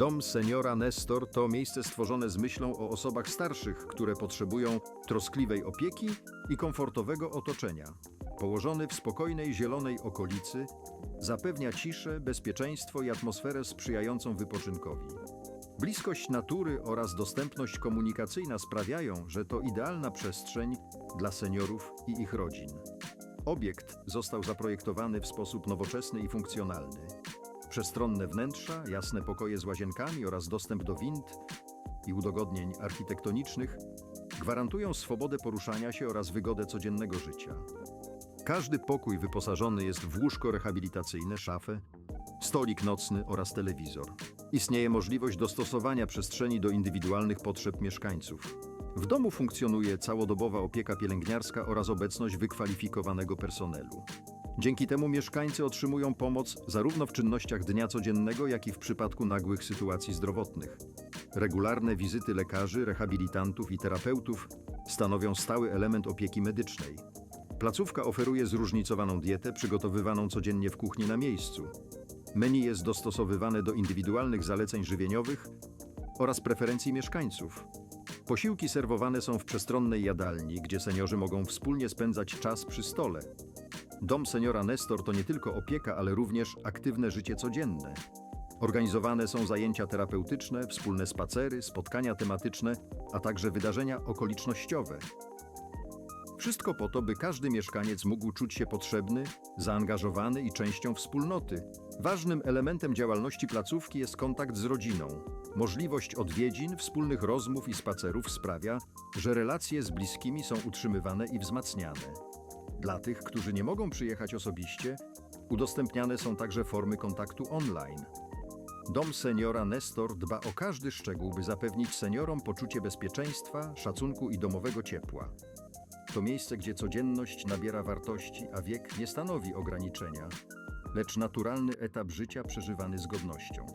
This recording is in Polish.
Dom seniora Nestor to miejsce stworzone z myślą o osobach starszych, które potrzebują troskliwej opieki i komfortowego otoczenia. Położony w spokojnej, zielonej okolicy, zapewnia ciszę, bezpieczeństwo i atmosferę sprzyjającą wypoczynkowi. Bliskość natury oraz dostępność komunikacyjna sprawiają, że to idealna przestrzeń dla seniorów i ich rodzin. Obiekt został zaprojektowany w sposób nowoczesny i funkcjonalny. Przestronne wnętrza, jasne pokoje z łazienkami oraz dostęp do wind i udogodnień architektonicznych gwarantują swobodę poruszania się oraz wygodę codziennego życia. Każdy pokój wyposażony jest w łóżko rehabilitacyjne, szafę, stolik nocny oraz telewizor. Istnieje możliwość dostosowania przestrzeni do indywidualnych potrzeb mieszkańców. W domu funkcjonuje całodobowa opieka pielęgniarska oraz obecność wykwalifikowanego personelu. Dzięki temu mieszkańcy otrzymują pomoc zarówno w czynnościach dnia codziennego, jak i w przypadku nagłych sytuacji zdrowotnych. Regularne wizyty lekarzy, rehabilitantów i terapeutów stanowią stały element opieki medycznej. Placówka oferuje zróżnicowaną dietę przygotowywaną codziennie w kuchni na miejscu. Menu jest dostosowywane do indywidualnych zaleceń żywieniowych oraz preferencji mieszkańców. Posiłki serwowane są w przestronnej jadalni, gdzie seniorzy mogą wspólnie spędzać czas przy stole. Dom seniora Nestor to nie tylko opieka, ale również aktywne życie codzienne. Organizowane są zajęcia terapeutyczne, wspólne spacery, spotkania tematyczne, a także wydarzenia okolicznościowe. Wszystko po to, by każdy mieszkaniec mógł czuć się potrzebny, zaangażowany i częścią wspólnoty. Ważnym elementem działalności placówki jest kontakt z rodziną. Możliwość odwiedzin, wspólnych rozmów i spacerów sprawia, że relacje z bliskimi są utrzymywane i wzmacniane. Dla tych, którzy nie mogą przyjechać osobiście, udostępniane są także formy kontaktu online. Dom seniora Nestor dba o każdy szczegół, by zapewnić seniorom poczucie bezpieczeństwa, szacunku i domowego ciepła. To miejsce, gdzie codzienność nabiera wartości, a wiek nie stanowi ograniczenia, lecz naturalny etap życia przeżywany z godnością.